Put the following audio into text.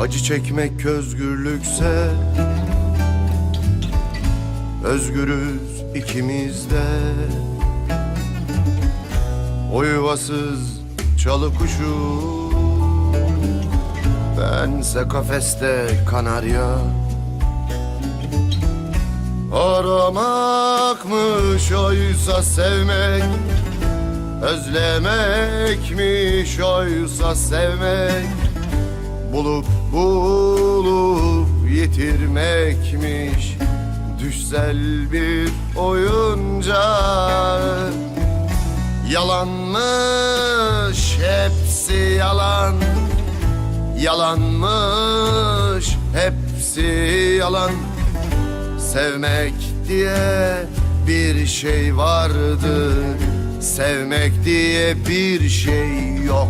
Acı çekmek özgürlükse Özgürüz ikimiz de O yuvasız çalı kuşu Bense kafeste kanarya. Aramakmış oysa sevmek Özlemekmiş oysa sevmek Bulup bulup yitirmekmiş. Düşsel bir oyuncak Yalanmış hepsi yalan. Yalanmış hepsi yalan. Sevmek diye bir şey vardı. Sevmek diye bir şey yok